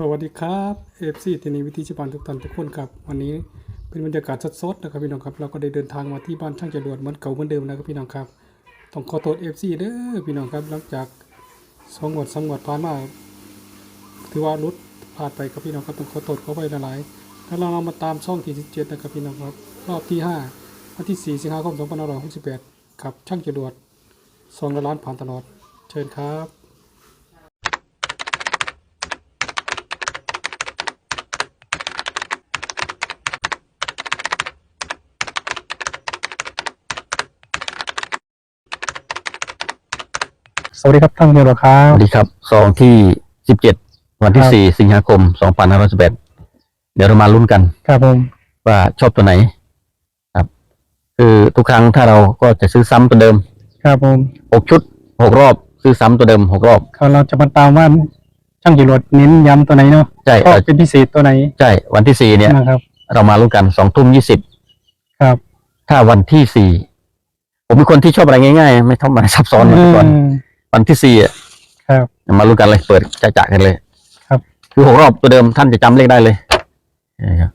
สวัสดีครับเอฟซีทีนีวิธีชิบานทุกท่านทุกคนครับวันนี้เป็นบรรยากาศสดๆนะครับพี่น้องครับเราก็ได้เดินทางมาที่บ้านช่างจรวดเหมือนเก่าเหมือนเดิมนะครับพี่น้องครับต้องขอโทษเอฟซีเด้อพี่น้องครับหลังจากสองงวดสามงวดผ่านมาถือว่ารุดผ่านไปครับพี่น้องครับต้องขอโทษเขอไปหลายๆแล้วเราเอามาตามช่องที่17นะครับพี่น้องครับรอบที่ห้าวันที่4สิงหาคม2568ครับช่างจรวดสองล้านผ่านตลอดเชิญครับ สวัสดีครับท่านเดียวครัสบวัสดีครับซองที่สิบเจ็ดวันที่ครับสี่สิงหาคมสองพันห้าร้อยสิบเอ็ดเดี๋ยวเรามาลุ้นกัน ครับผมว่าชอบตัวไหน ครับ คือทุกครั้งถ้าเราก็จะซื้อซ้ำตัวเดิม ครับผมหกชุดหกรอบซื้อซ้ำตัวเดิมหกรอบเขาเราจะมาตามว่าช่างจรวดเน้นย้ำตัวไหนเนาะใช่ก็เอ่อเป็นพิเศษตัวไหนใช่วันที่สี่เนี่ยนะครับ เรามาลุ้นกันสองทุ่มยี่สิบครับ ถ้าวันที่สี่ผมเป็นคนที่ชอบอะไรง่ายๆ ไม่ต้องมาซับซ้อนเหมือนก่อนม วันที่สี่อะครับ มาลุ้นกันเลยเปิดจะจะกันเลย ครับ คือหกรอบตัวเดิมท่านจะจำเลขได้เลยนะครับ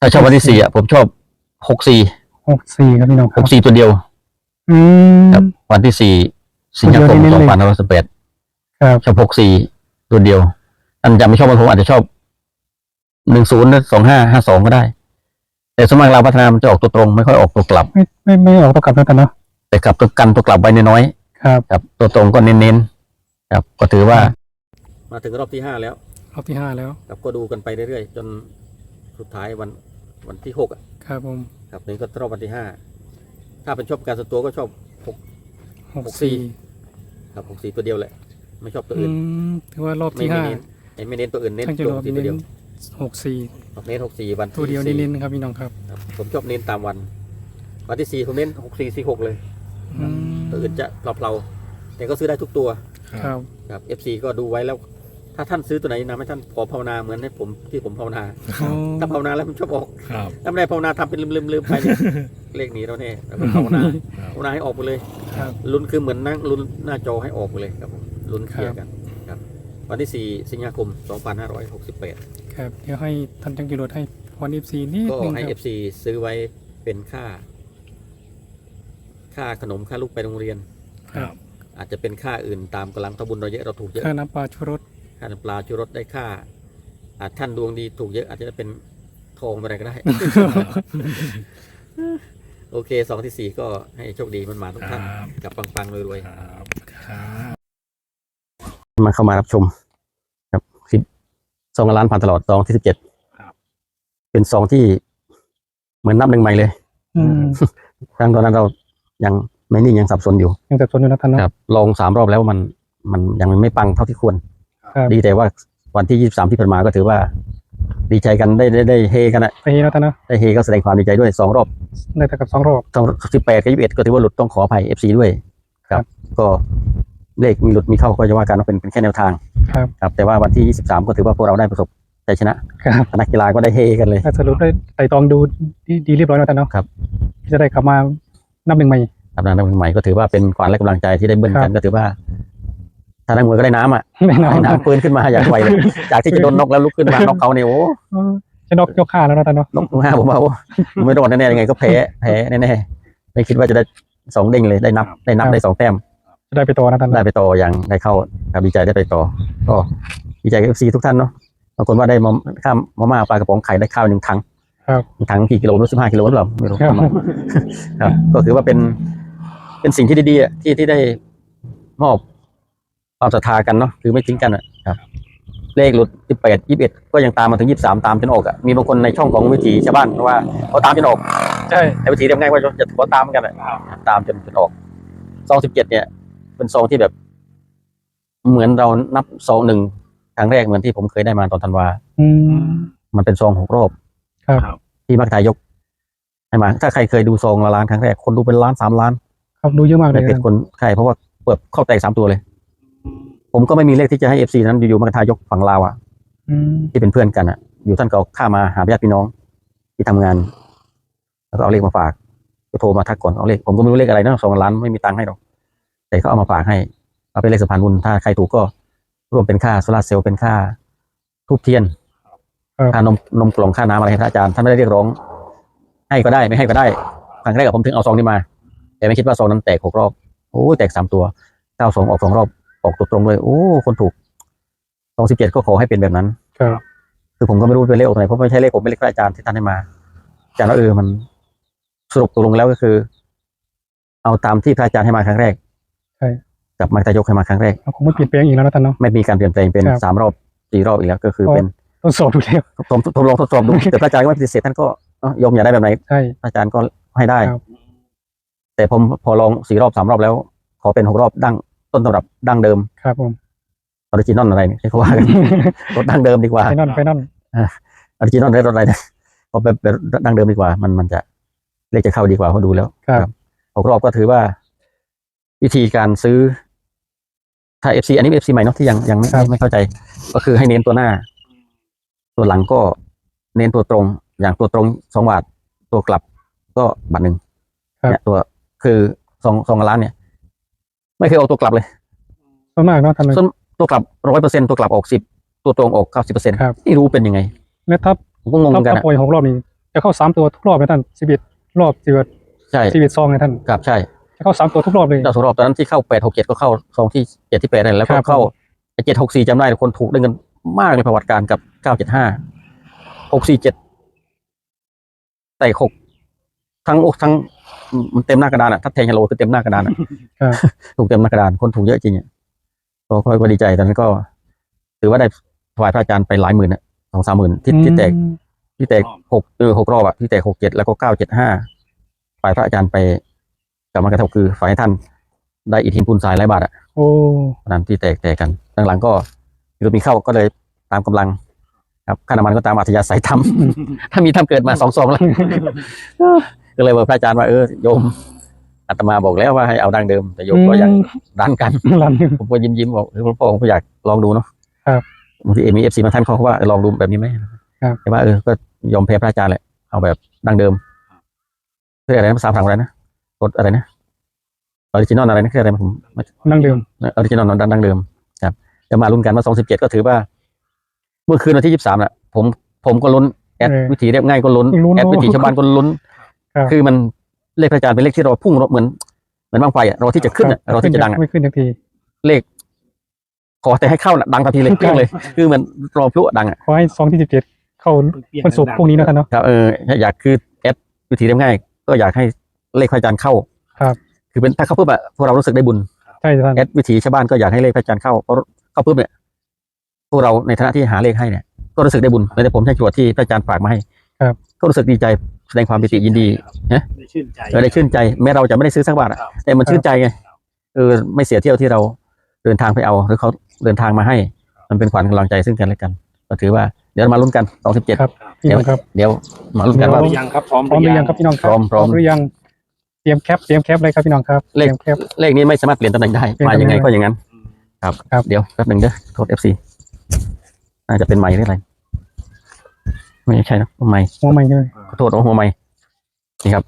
ถ้าชอบวันที่สี่อะผมชอบหกสี่หกสี่ครับพี่น้องคหรับกสี่ตัวเดียว อืม ครับ วันที่สี่สิงหาคมตัวเดียวสเน้อนงๆพันห้าร้อยสิบแปดครับ ชอบหกสี่ตัวเดียวท่านจะไม่ชอบผมอาจจะชอบหนึ่งศูนย์สองห้าห้าสองก็ได้ แต่สวนมัครเราพัฒนามันจะออกตัวตรง ไม่ค่อยออกตัวกลับ ไม่ไม่ไม่ออกตัวกลับแล้วกันเนาะแต่กลับตัวกันตัวกลับไว้น้อย ครับๆครับ ตัวตรงก็เน้นๆครับ ก็ถือว่า มาถึงรอบที่ห้าแล้ว รอบที่ห้าแล้ว ครับก็ดูกันไปเรื่อยๆ จนสุดท้ายวันวันที่หกอะครับผมครับนี่ก็รอบวันที่ห้าถ้าเป็นชอบการส่วนตัวก็ชอบหก หกหกสี่ สี่ครับหกสี่ตัวเดียวแหละ ไม่ชอบตัวอือื่นมถือว่ารอบไม่ที่ไม่ห้าเน้นไอ้ไม่เน้นตัวอื่นเน้นช่างจรตัววดสี่ตัวเน้เดียวนหกสี่เน้นหกสี่วันตัวเดียวที่สี่เน้นๆครับพี่น้องครับครับผมชอบเน้นตามวัน วันที่สี่ผมเน้นหกสี่สี่หกเลย อืม ตัวอื่นจะเพลาๆแต่ก็ซื้อได้ทุกตัวครับ ครับ FC ก็ดูไว้แล้ว ถ้าท่านซื้อตัวไหนนะให้ท่านขอภาวนาเหมือนให้ผมที่ผมภาวนาอ๋อถ้าภาวนาแล้วมันชอบออกครับถ้าไม่ได้ภาวนาทำเป็นลืมๆลืมไปเนี่ยเลขหนี้เราแน่แล้วก็ภาวนาครับภาวนาให้ออกไปเลยครับลุ้นคือเหมือนนั่งลุ้นหน้าจอให้ออกไปเลยครับผมลุ้นเคลียร์กันครับ วันที่ 4 สิงหาคม 2568 ครับ เดี๋ยวให้ท่านช่างจรวดให้พรเอฟซีนิดก็นึงให้ครับ FC ซื้อไว้เป็นค่า ค่าขนมค่าลูกไปโรงเรียน ครับ อาจจะเป็นค่าอื่นตามกำลังทบุญเราเยอะเราถูกเยอะค่าน้ำปลาชูรสค่าน้ำปลาชูรสได้ค่าอาจท่านดวงดีถูกเยอะ อาจจะได้เป็นทองอะไรก็ได้ โอเคสองที่สี่ก็ให้โชคดีมันมาทุกท่านครับกับปังๆรวยครับครับๆมาเข้ามารับชม ครับสิบซองละล้านผ่านตลอดซองที่สิบเจ็ดเป็นซองที่เหมือนนับหนึ่งใหม่เลยอืมครั้งตอนนั้นเรา ยังไม่นิ่งยังสับสนอยู่ยังสับสนอยู่นะท่านเนาะครับ ลองสามรอบแล้วมันมันยังไม่ปังเท่าที่ควรครับดีแต่ว่าวันที่ยี่สามที่ผ่านมาก็ถือว่า ดีใจกันได้ได้ได้เฮกันนะไปแล้วท่านเนาะได้เฮก็แสดงความดีใจด้วยสองรอบได้แต่กับสองรอบสองสิบแปดกับยี่สิบเอ็ดก็ถือว่าหลุดต้องขออภัยเอฟซีด้วย ครับ ก็เลขมีหลุดมีเข้าก็จะว่ากันว่าเป็นเป็นแค่แนวทางครับครับ แต่ว่าวันที่ยี่สิบสามก็ถือว่าพวกเราได้ประสบชัยชนะครับนักกีฬาก็ได้เฮกันเลยถ้าสรุปได้ไต่ตองดูดีดีเรียบร้อยแล้วท่านเนาะครับจะได้กลับมา นับหนึ่งใหม่ครับนักมวยใหม่ก็ถือว่าเป็นขวัญและกำลังใจที่ได้เบิ้ลครักับนก็ถือว่าถ้านักมวยก็ได้น้ำอะแน่นอนได้น้ำปืนขึ้นมาอย่างไวเลย จากที่จะโดนนกแล้วลุกขึ้นมานกเขาเนี่ยโอ้เออจะนอกยกขาแล้วนะท่านเนาะนกมาผมว่าโอ้ผมไม่รอดแน่ๆยังไงก็แพ้แพ้แน่ๆไม่คิดว่าจะได้สองเด้งเลยได้นับได้นับได้สองแต้มจะได้ไปต่อนะท่านได้ไปต่ออย่างได้เข้าครับดีใจได้ไปต่อ ก็ดีใจกับเอฟซีทุกท่านเนาะบางคนว่าได้มาข้ามมาม่าปลากระป๋องไข่ได้ข้าวหนึ่งถัง ครับ ถังกี่กิโลรู้สิบห้ากิโลหรือเปล่าไม่รู้ครับ ครับ ก็ถือว่าเป็น เป็นสิ่งที่ดีๆอะที่ที่ได้มอบความศรัทธากันเนาะคือไม่ทิ้งกันอะครับ เลขหลุดสิบแปดยี่สิบเอ็ดก็ยังตามมาถึงยี่สิบสามตามจนออกอะมีบางคนในช่องของวิถีชาวบ้านว่าเขาตามจนออก ใช่ในวิถีเรียกง่ายว่าจะขอตามกันอะตามจนจนออกซองสิบเจ็ดเนี่ย เป็นซองที่แบบ เหมือนเรานับซองหนึ่งครั้งแรกเหมือนที่ผมเคยได้มาตอนธันวา อืม มันเป็นซองหกรอบ ครับ ที่มักทายกให้มาถ้าใครเคยดูซองละล้านครั้งแรกคนดูเป็นล้านสามล้านครับดูเยอะมากเลแต่ยเป็นคนใครเพราะว่าเปิดเข้าแตกสามตัวเลย ผมก็ไม่มีเลขที่จะให้เอฟซีนั้นอยู่ๆมักทายกฝั่งลาวอะอืมที่เป็นเพื่อนกันอะอยู่ท่านก็ข้ามาหาญาติพี่น้อง ที่ทำงาน แล้วก็เอาเลขมาฝาก ก็โทรมาทักก่อนเอาเลขผมก็ไม่รู้เลขอะไรนะสองล้านไม่มีตังค์ให้หรอกแต่เขาเอามาฝากให้ เอาเป็นเลขสะพานบุญถ้าใครถูกก็ร่วมเป็นค่าโซลาร์เซลล์เป็นค่าทูบเทียน ครับค่านมนมกล่องค่าน้ำอะไรให้พระอาจารย์ท่านไม่ได้เรียกร้อง ให้ก็ได้ไม่ให้ก็ได้ครั้งแรกอะผมถึงเอาซองนี้มา แต่ไม่คิดว่าซองนั้นแตกหกรอบโอ้แตกสามตัวเก้าสองออกสองรอบออกตัวตรงเลยโอ้คนถูกสองสิบเจ็ดก็ขอให้เป็นแบบนั้นครับคือผมก็ไม่รู้เป็นเลขออกตัวไหนเพราะไม่ใช่เลขผมเป็นเลขพระอาจารย์ที่ท่านให้มาอาจารย์ว่าเออมันสรุปตกลงแล้วก็คือ เอาตามที่พระอาจารย์ให้มาครั้งแรกใช่กับมรรคยกให้มาครั้งแรกเราคงไม่เปลี่ยนแปลงอีกแล้วนะท่านเนาะไม่มีการเปลี่ยนแปลงเป็นครับสามรอบสี่รอบอีกแล้ว ก็คือเพราะเป็นท ดสอบดูแล้วทดทดลองทดสอบดูแต่พระอาจารย์ก็ไม่ปฏิเสธท่านก็เอ้ายอมอยากได้แบบไหนใช่ พระอาจารย์ก็ให้ได้ ครับ แต่ผมพอลองสี่รอบสามรอบแล้ว ขอเป็นหกรอบดั้งต้นตำรับดั้งเดิมครับผมออริจินอลอะไรเนี่ยที่เขาว่ากัน รถดั้งเดิมดีกว่า ไปนั่นไปนั่นออริจินอลได้รถอะไรนะเอาแบบแบบดั้งเดิมดีกว่า มันมันจะเลขจะเข้าดีกว่าเขาดูแล้วครับ หกรอบก็ถือว่า วิธีการซื้อถ้าเอฟซีอันนี้เอฟซีใหม่เนาะที่ยังยังไม่ไม่ไม่เข้าใจ ก็คือให้เน้นตัวหน้า ตัวหลังก็เน้นตัวตรง อย่างตัวตรงสองบาทตัวกลับก็บาทหนึ่งครับ เนี่ยตัวคือสองสองล้านเนี่ย ไม่เคยเอาตัวกลับเลย ส่วนมากเนาะท่านเลยส่วนตัวกลับร้อยเปอร์เซ็นตัวกลับออกสิบตัวตรงออกเก้าสิบเปอร์เซ็นต์ครับ ไม่รู้เป็นยังไง แล้วถ้าผมก็งงเหมืถ้าอนกันถ้าอะปล่อยหกรอบนี้จะเข้าสามตัวทุกรอบไหมท่านสิบเอ็ดรอบสิบเอ็ดใช่สิบเอ็ดซองไงท่านครับใช่จะเข้าสามตัวทุกรอบเลย เจ้าสรอบตอนนั้นที่เข้าแปดหกเจ็ดก็เข้าซองที่เจ็ดที่แปดนั่นแหละแล้วก็ครับ เข้าเจ็ดหกสี่จำได้คนถูกได้เงิน มากในประวัติการกับเก้าเจ็ดห้าหกสี่เจ็ดแต่หกทั้งอกทั้งมันเต็มหน้ากระดานอะถ้าแทงฮัลโหลคือเต็มหน้ากระดานอะครับถูกเต็มหน้ากระดานคนถูกเยอะจริงอะก็ก็ก็ดีใจตอนนั้นก็ ถือว่าได้ถวายพระอาจารย์ไปหลายหมื่นอะสองสามหมื่นที่ที่แตกอืมที่แตกหกเออหกรอบอะที่แตกหกเจ็ดแล้วก็เก้าเจ็ดห้าฝ่ายพระอาจารย์ไปกลับมากระทบคือฝ่ายให้ท่านได้อิทธินปูนทรายหลายบาทอะโอ้วันนั้นที่แตกแตกกันหลังๆก็ คือมีเข้าก็เลยตามกำลัง ครับค่าน้ำมันก็ตามอัธยาศัยทำถ้ามีทำเกิดมาสองซองแล้วก็เลยบอกพระอาจารย์ว่าเออโยมอาตมาบอกแล้วว่าให้เอาดังเดิมแต่โยมก็ยังดันกันลันหนึ่งผมก็ยิ้มยิ้มๆบอกเออหลวงพ่อผมก็อยากลองดูเนาะครับบางทีเอมีเอฟซีมาท่านเขาก็ว่าเออลองดูแบบนี้ไหมครับแต่ว่าเออก็ยอมแพ้พระอาจารย์แหละเอาแบบดังเดิมเรียกอะไรนะภาษาฝรั่งอะไรนะกดอะไรนะออริจินอลอะไรนะคืออะไรนะผมนั่งเดิมออริจินอลดังเดิมครับ จะมาลุ้นกันว่าสองสิบเจ็ดก็ถือว่า เมื่อคืนวันที่ยี่สิบสามน่ะ ผมผมก็ลุ้นแอดเออวิถีเรียบง่ายก็ลุ้นลุ้นแอดวิถีชาวบ้านก็ลุ้นครับคือมันเลขพระอาจารย์เป็นเลขที่เราพุ่งเหมือนเหมือนบางไฟอะเราที่จะขึ้นอะเราที่จะดังอะไม่ขึ้นทันที เลข ขอแต่ให้เข้าน่ะดังทันทีเลยเปรี้ยงเลย คือเหมือนรอพลุอะดังอะขอให้ซองที่สิบเจ็ดเข้าวันศุกร์พรุ่งนี้นะท่านเนาะครับเอออยากคือแอดวิธีเรียบง่าย ก็อยากให้เลขพระอาจารย์เข้าครับ คือเป็นถ้าเข้าปุ๊บอะพวกเรารู้สึกได้บุญใช่ท่านแอดวิถีชาวบ้านก็อยากให้เลขพระอาจารย์เข้าเพราะ เข้าปุ๊บเนี่ยพวกเราในฐานะที่หาเลขให้เนี่ย ก็รู้สึกได้บุญแม้แต่ผมใช้จรวดที่พระอาจารย์ฝากมาให้ครับ ก็รู้สึกดีใจแสดงความปิติยินดีได้ชื่นใจเออได้ชื่นใจแม้เราจะไม่ได้ซื้อสักบาทอะครับแต่มันชื่นใจไงเออไม่เสียเที่ยวที่เราเดินทางไปเอา หรือเขาเดินทางมาให้ มันเป็นขวัญกำลังใจซึ่งกันและกัน ก็ถือว่าเดี๋ยวเรามาลุ้นกันสองสิบเจ็ดครับพี่น้องครับ เดี๋ยวมาลุ้นกันเดี๋ยวว่าหรือยังครับพร้อมพร้อมหรือยังครับพี่น้องครับพร้อมพร้อม หรือยังเตรียมแคปเตรียมแคปเลยครับพี่น้องครับเลขตรียมแคป เลขนี้ไม่สามารถเปลี่ยนตำแหน่งได้เปลี่ยนมายังไงตำแหน่งก็อย่างนั้น ครับครับ เดี๋ยวแป๊บหนึ่งเด้อโทษเอฟซีน่าจะเป็นไม้หรืออะไร ไม่ใช่นะไม้หัวใหม่เลยขอโทษโอ้หัวไม้นี่ครับ